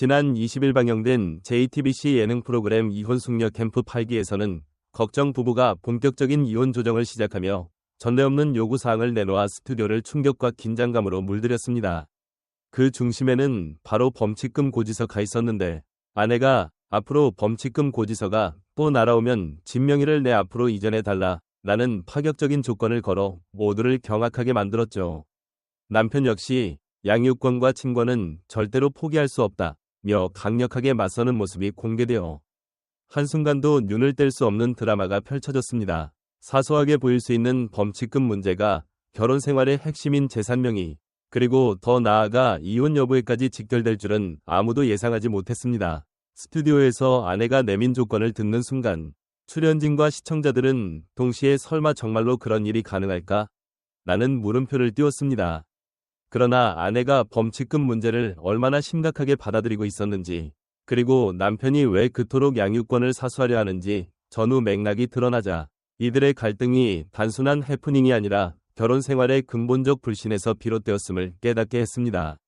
지난 20일 방영된 JTBC 예능 프로그램 이혼 숙녀 캠프 8기에서는 걱정 부부가 본격적인 이혼 조정을 시작하며 전례 없는 요구 사항을 내놓아 스튜디오를 충격과 긴장감으로 물들였습니다. 그 중심에는 바로 범칙금 고지서가 있었는데 아내가 앞으로 범칙금 고지서가 또 날아오면 진명이를 내 앞으로 이전해 달라 라는 파격적인 조건을 걸어 모두를 경악하게 만들었죠. 남편 역시 양육권과 친권은 절대로 포기할 수 없다. 며 강력하게 맞서는 모습이 공개되어 한순간도 눈을 뗄 수 없는 드라마가 펼쳐졌습니다. 사소하게 보일 수 있는 범칙금 문제가 결혼 생활의 핵심인 재산명의 그리고 더 나아가 이혼 여부에까지 직결될 줄은 아무도 예상하지 못했습니다. 스튜디오에서 아내가 내민 조건을 듣는 순간 출연진과 시청자들은 동시에 설마 정말로 그런 일이 가능할까? 라는 물음표를 띄웠습니다. 그러나 아내가 범칙금 문제를 얼마나 심각하게 받아들이고 있었는지, 그리고 남편이 왜 그토록 양육권을 사수하려 하는지 전후 맥락이 드러나자 이들의 갈등이 단순한 해프닝이 아니라 결혼 생활의 근본적 불신에서 비롯되었음을 깨닫게 했습니다.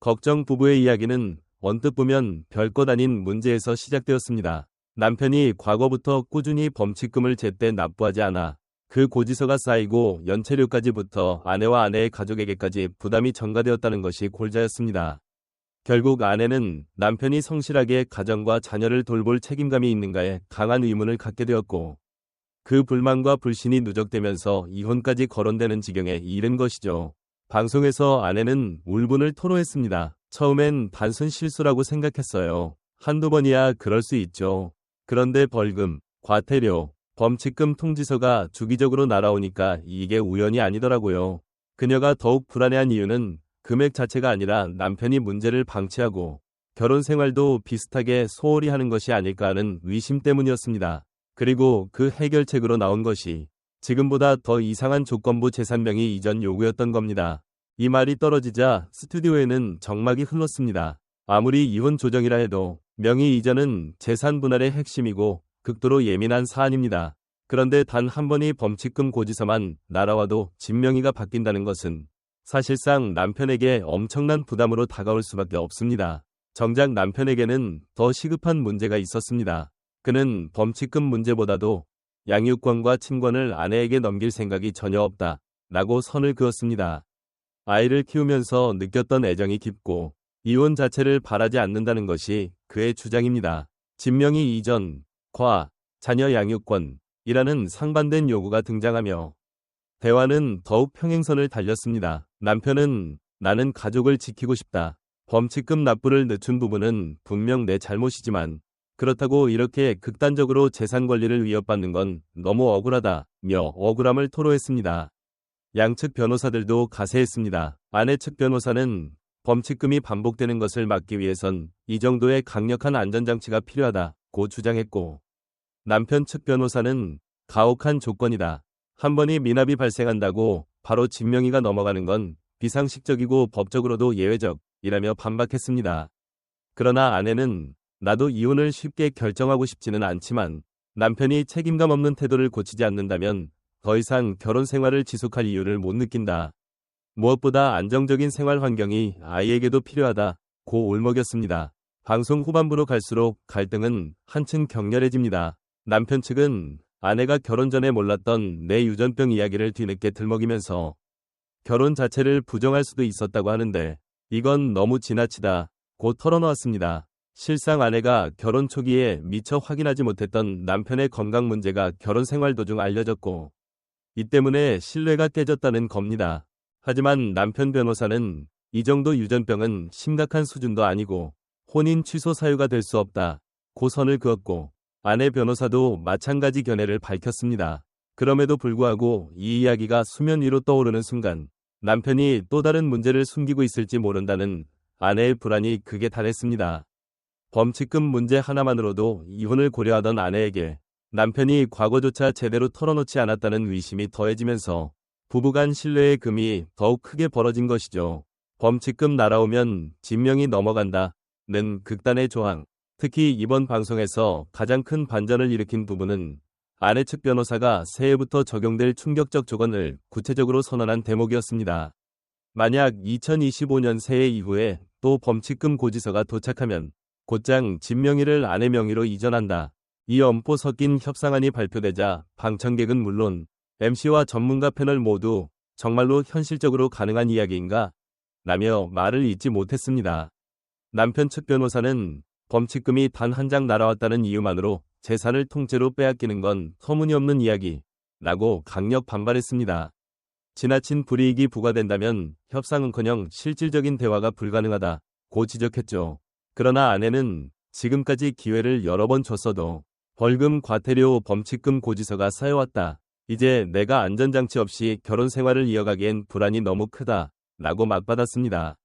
걱정 부부의 이야기는 언뜻 보면 별것 아닌 문제에서 시작되었습니다. 남편이 과거부터 꾸준히 범칙금을 제때 납부하지 않아 그 고지서가 쌓이고 연체료까지 붙어 아내와 아내의 가족에게까지 부담이 전가되었다는 것이 골자였습니다. 결국 아내는 남편이 성실하게 가정과 자녀를 돌볼 책임감이 있는가에 강한 의문을 갖게 되었고 그 불만과 불신이 누적되면서 이혼까지 거론되는 지경에 이른 것이죠. 방송에서 아내는 울분을 토로했습니다. 처음엔 단순 실수라고 생각했어요. 한두 번이야 그럴 수 있죠. 그런데 벌금, 과태료, 범칙금 통지서가 주기적으로 날아오니까 이게 우연이 아니더라고요. 그녀가 더욱 불안해한 이유는 금액 자체가 아니라 남편이 문제를 방치하고 결혼 생활도 비슷하게 소홀히 하는 것이 아닐까 하는 의심 때문이었습니다. 그리고 그 해결책으로 나온 것이 지금보다 더 이상한 조건부 재산명의 이전 요구였던 겁니다. 이 말이 떨어지자 스튜디오에는 정막이 흘렀습니다. 아무리 이혼 조정이라 해도 명의 이전은 재산 분할의 핵심이고 극도로 예민한 사안입니다. 그런데 단 한 번이 범칙금 고지서만 날아와도 진명이가 바뀐다는 것은 사실상 남편에게 엄청난 부담으로 다가올 수밖에 없습니다. 정작 남편에게는 더 시급한 문제가 있었습니다. 그는 범칙금 문제보다도 양육권과 친권을 아내에게 넘길 생각이 전혀 없다. 라고 선을 그었습니다. 아이를 키우면서 느꼈던 애정이 깊고 이혼 자체를 바라지 않는다는 것이 그의 주장입니다. 진명이 이전, 과, 자녀 양육권이라는 상반된 요구가 등장하며 대화는 더욱 평행선을 달렸습니다. 남편은 나는 가족을 지키고 싶다. 범칙금 납부를 늦춘 부분은 분명 내 잘못이지만 그렇다고 이렇게 극단적으로 재산 권리를 위협받는 건 너무 억울하다며 억울함을 토로했습니다. 양측 변호사들도 가세했습니다. 아내 측 변호사는 범칙금이 반복되는 것을 막기 위해선 이 정도의 강력한 안전장치가 필요하다 고 주장했고 남편 측 변호사는 가혹한 조건이다. 한 번이 미납이 발생한다고 바로 진명이가 넘어가는 건 비상식적이고 법적으로도 예외적이라며 반박했습니다. 그러나 아내는 나도 이혼을 쉽게 결정하고 싶지는 않지만 남편이 책임감 없는 태도를 고치지 않는다면 더 이상 결혼 생활을 지속할 이유를 못 느낀다. 무엇보다 안정적인 생활 환경이 아이에게도 필요하다. 고 울먹였습니다. 방송 후반부로 갈수록 갈등은 한층 격렬해집니다. 남편 측은 아내가 결혼 전에 몰랐던 내 유전병 이야기를 뒤늦게 들먹이면서 결혼 자체를 부정할 수도 있었다고 하는데 이건 너무 지나치다. 고 털어놓았습니다. 실상 아내가 결혼 초기에 미처 확인하지 못했던 남편의 건강 문제가 결혼 생활 도중 알려졌고 이 때문에 신뢰가 깨졌다는 겁니다. 하지만 남편 변호사는 이 정도 유전병은 심각한 수준도 아니고 혼인 취소 사유가 될 수 없다. 고 선을 그었고 아내 변호사도 마찬가지 견해를 밝혔습니다. 그럼에도 불구하고 이 이야기가 수면 위로 떠오르는 순간 남편이 또 다른 문제를 숨기고 있을지 모른다는 아내의 불안이 극에 달했습니다. 범칙금 문제 하나만으로도 이혼을 고려하던 아내에게 남편이 과거조차 제대로 털어놓지 않았다는 의심이 더해지면서 부부간 신뢰의 금이 더욱 크게 벌어진 것이죠. 범칙금 날아오면 진명이 넘어간다 는 극단의 조항. 특히 이번 방송에서 가장 큰 반전을 일으킨 부분은 아내 측 변호사가 새해부터 적용될 충격적 조건을 구체적으로 선언한 대목이었습니다. 만약 2025년 새해 이후에 또 범칙금 고지서가 도착하면 곧장 집 명의를 아내 명의로 이전한다. 이 엄포 섞인 협상안이 발표되자 방청객은 물론 MC와 전문가 패널 모두 정말로 현실적으로 가능한 이야기인가? 라며 말을 잇지 못했습니다. 남편 측 변호사는 범칙금이 단 한 장 날아왔다는 이유만으로 재산을 통째로 빼앗기는 건 터무니없는 이야기 라고 강력 반발했습니다. 지나친 불이익이 부과된다면 협상은커녕 실질적인 대화가 불가능하다 고 지적했죠. 그러나 아내는 지금까지 기회를 여러 번 줬어도 벌금 과태료 범칙금 고지서가 쌓여왔다. 이제 내가 안전장치 없이 결혼 생활을 이어가기엔 불안이 너무 크다. 라고 맞받았습니다.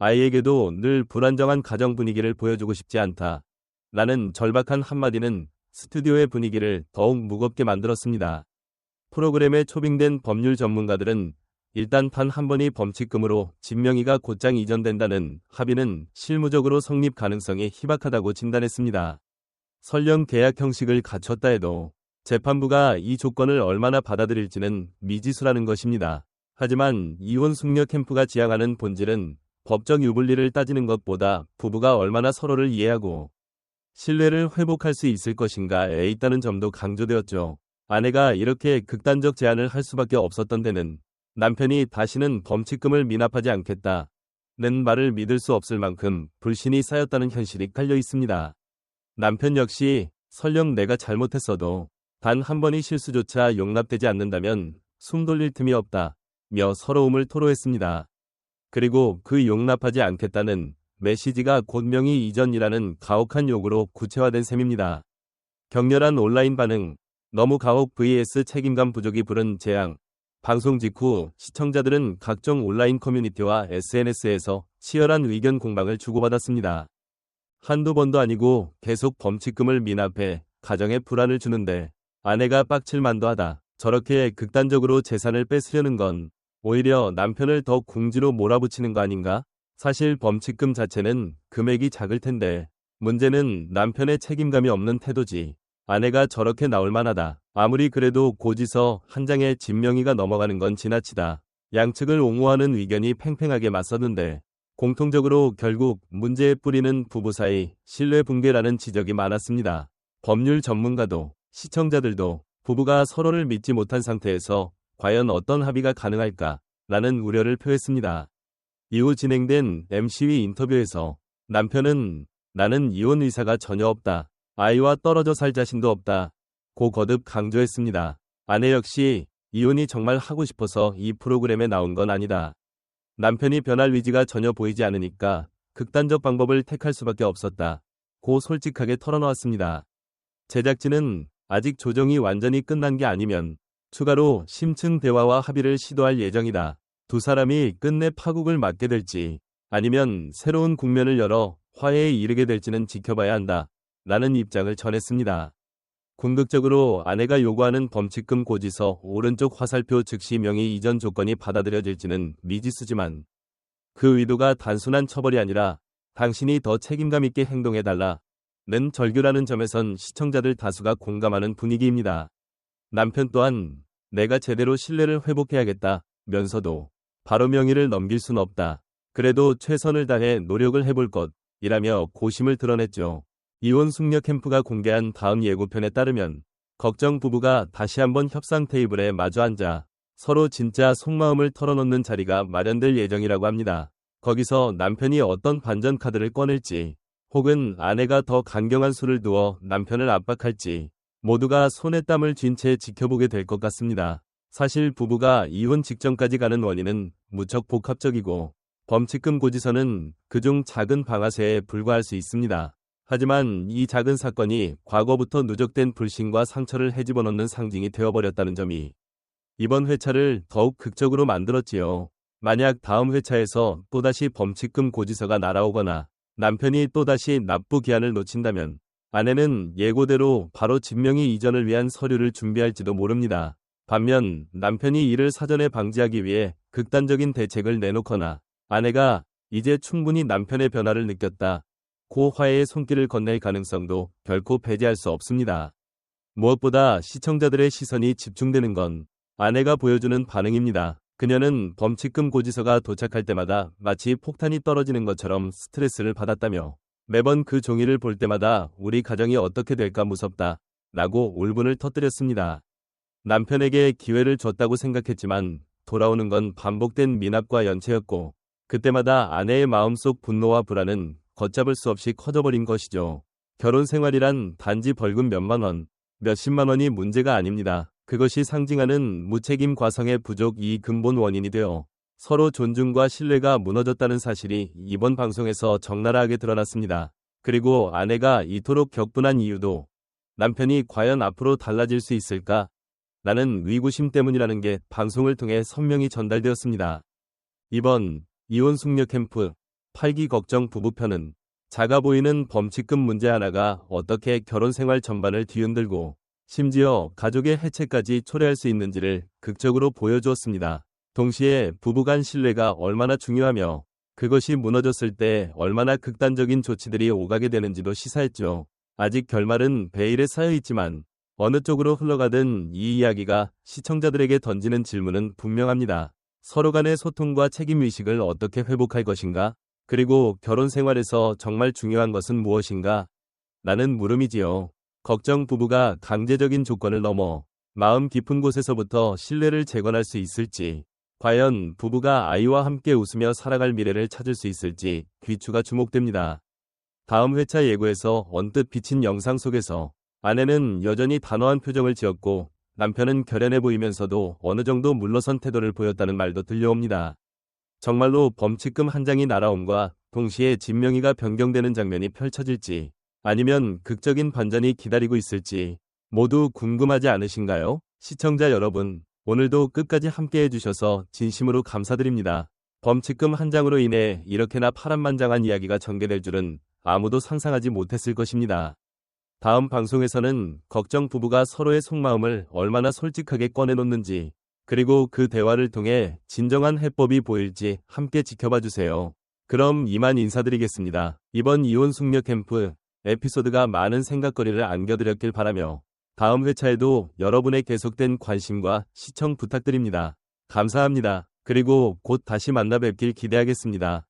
아이에게도 늘 불안정한 가정 분위기를 보여주고 싶지 않다. 라는 절박한 한마디는 스튜디오의 분위기를 더욱 무겁게 만들었습니다. 프로그램에 초빙된 법률 전문가들은 일단 단한 번이 범칙금으로 진명의가 곧장 이전된다는 합의는 실무적으로 성립 가능성이 희박하다고 진단했습니다. 설령 계약 형식을 갖췄다 해도 재판부가 이 조건을 얼마나 받아들일지는 미지수라는 것입니다. 하지만 이혼 숙녀 캠프가 지향하는 본질은 법적 유불리를 따지는 것보다 부부가 얼마나 서로를 이해하고 신뢰를 회복할 수 있을 것인가에 있다는 점도 강조되었죠. 아내가 이렇게 극단적 제안을 할 수밖에 없었던 데는 남편이 다시는 범칙금을 미납하지 않겠다. 는 말을 믿을 수 없을 만큼 불신이 쌓였다는 현실이 깔려 있습니다. 남편 역시 설령 내가 잘못했어도 단 한 번의 실수조차 용납되지 않는다면 숨 돌릴 틈이 없다. 며 서러움을 토로했습니다. 그리고 그 용납하지 않겠다는 메시지가 곧명의 이전이라는 가혹한 요구로 구체화된 셈입니다. 격렬한 온라인 반응, 너무 가혹 vs 책임감 부족이 부른 재앙, 방송 직후 시청자들은 각종 온라인 커뮤니티와 SNS에서 치열한 의견 공방을 주고받았습니다. 한두 번도 아니고 계속 범칙금을 미납해 가정에 불안을 주는데 아내가 빡칠만도 하다. 저렇게 극단적으로 재산을 뺏으려는 건 오히려 남편을 더 궁지로 몰아붙이는 거 아닌가? 사실 범칙금 자체는 금액이 작을 텐데 문제는 남편의 책임감이 없는 태도지. 아내가 저렇게 나올 만하다. 아무리 그래도 고지서 한 장에 진명의가 넘어가는 건 지나치다. 양측을 옹호하는 의견이 팽팽하게 맞섰는데 공통적으로 결국 문제의 뿌리는 부부 사이 신뢰 붕괴라는 지적이 많았습니다. 법률 전문가도 시청자들도 부부가 서로를 믿지 못한 상태에서 과연 어떤 합의가 가능할까? 라는 우려를 표했습니다. 이후 진행된 MC위 인터뷰에서 남편은 나는 이혼 의사가 전혀 없다. 아이와 떨어져 살 자신도 없다. 고 거듭 강조했습니다. 아내 역시 이혼이 정말 하고 싶어서 이 프로그램에 나온 건 아니다. 남편이 변할 의지가 전혀 보이지 않으니까 극단적 방법을 택할 수밖에 없었다. 고 솔직하게 털어놓았습니다. 제작진은 아직 조정이 완전히 끝난 게 아니면 추가로 심층 대화와 합의를 시도할 예정이다. 두 사람이 끝내 파국을 맞게 될지 아니면 새로운 국면을 열어 화해에 이르게 될지는 지켜봐야 한다. 라는 입장을 전했습니다. 궁극적으로 아내가 요구하는 범칙금 고지서 오른쪽 화살표 즉시 명의 이전 조건이 받아들여질지는 미지수지만 그 의도가 단순한 처벌이 아니라 당신이 더 책임감 있게 행동해달라 는 절규라는 점에선 시청자들 다수가 공감하는 분위기입니다. 남편 또한 내가 제대로 신뢰를 회복해야겠다 면서도 바로 명의를 넘길 순 없다. 그래도 최선을 다해 노력을 해볼 것이라며 고심을 드러냈죠. 이혼 숙녀 캠프가 공개한 다음 예고편에 따르면 걱정 부부가 다시 한번 협상 테이블에 마주 앉아 서로 진짜 속마음을 털어놓는 자리가 마련될 예정이라고 합니다. 거기서 남편이 어떤 반전 카드를 꺼낼지 혹은 아내가 더 강경한 수를 두어 남편을 압박할지 모두가 손에 땀을 쥔 채 지켜보게 될 것 같습니다. 사실 부부가 이혼 직전까지 가는 원인은 무척 복합적이고 범칙금 고지서는 그중 작은 방아쇠에 불과할 수 있습니다. 하지만 이 작은 사건이 과거부터 누적된 불신과 상처를 헤집어 넣는 상징이 되어버렸다는 점이 이번 회차를 더욱 극적으로 만들었지요. 만약 다음 회차에서 또다시 범칙금 고지서가 날아오거나 남편이 또다시 납부 기한을 놓친다면 아내는 예고대로 바로 진명의 이전을 위한 서류를 준비할지도 모릅니다. 반면 남편이 이를 사전에 방지하기 위해 극단적인 대책을 내놓거나 아내가 이제 충분히 남편의 변화를 느꼈다. 고 화해의 손길을 건넬 가능성도 결코 배제할 수 없습니다. 무엇보다 시청자들의 시선이 집중되는 건 아내가 보여주는 반응입니다. 그녀는 범칙금 고지서가 도착할 때마다 마치 폭탄이 떨어지는 것처럼 스트레스를 받았다며 매번 그 종이를 볼 때마다 우리 가정이 어떻게 될까 무섭다 라고 울분을 터뜨렸습니다. 남편에게 기회를 줬다고 생각했지만 돌아오는 건 반복된 미납과 연체였고 그때마다 아내의 마음속 분노와 불안은 걷잡을 수 없이 커져버린 것이죠. 결혼 생활이란 단지 벌금 몇만 원, 몇십만 원이 문제가 아닙니다. 그것이 상징하는 무책임 과성의 부족이 근본 원인이 되어 서로 존중과 신뢰가 무너졌다는 사실이 이번 방송에서 적나라하게 드러났습니다. 그리고 아내가 이토록 격분한 이유도 남편이 과연 앞으로 달라질 수 있을까? 라는 의구심 때문이라는 게 방송을 통해 선명히 전달되었습니다. 이번 이혼 숙녀 캠프 8기 걱정 부부편은 작아 보이는 범칙금 문제 하나가 어떻게 결혼 생활 전반을 뒤흔들고 심지어 가족의 해체까지 초래할 수 있는지를 극적으로 보여주었습니다. 동시에 부부간 신뢰가 얼마나 중요하며 그것이 무너졌을 때 얼마나 극단적인 조치들이 오가게 되는지도 시사했죠. 아직 결말은 베일에 쌓여 있지만 어느 쪽으로 흘러가든 이 이야기가 시청자들에게 던지는 질문은 분명합니다. 서로 간의 소통과 책임의식을 어떻게 회복할 것인가? 그리고 결혼 생활에서 정말 중요한 것은 무엇인가? 라는 물음이지요. 걱정 부부가 강제적인 조건을 넘어 마음 깊은 곳에서부터 신뢰를 재건할 수 있을지, 과연 부부가 아이와 함께 웃으며 살아갈 미래를 찾을 수 있을지 귀추가 주목됩니다. 다음 회차 예고에서 언뜻 비친 영상 속에서 아내는 여전히 단호한 표정을 지었고 남편은 결연해 보이면서도 어느 정도 물러선 태도를 보였다는 말도 들려옵니다. 정말로 범칙금 한 장이 날아옴과 동시에 진명이가 변경되는 장면이 펼쳐질지 아니면 극적인 반전이 기다리고 있을지 모두 궁금하지 않으신가요? 시청자 여러분, 오늘도 끝까지 함께 해주셔서 진심으로 감사드립니다. 범칙금 한 장으로 인해 이렇게나 파란만장한 이야기가 전개될 줄은 아무도 상상하지 못했을 것입니다. 다음 방송에서는 걱정 부부가 서로의 속마음을 얼마나 솔직하게 꺼내놓는지 그리고 그 대화를 통해 진정한 해법이 보일지 함께 지켜봐 주세요. 그럼 이만 인사드리겠습니다. 이번 이혼 숙녀 캠프 에피소드가 많은 생각거리를 안겨드렸길 바라며 다음 회차에도 여러분의 계속된 관심과 시청 부탁드립니다. 감사합니다. 그리고 곧 다시 만나 뵙길 기대하겠습니다.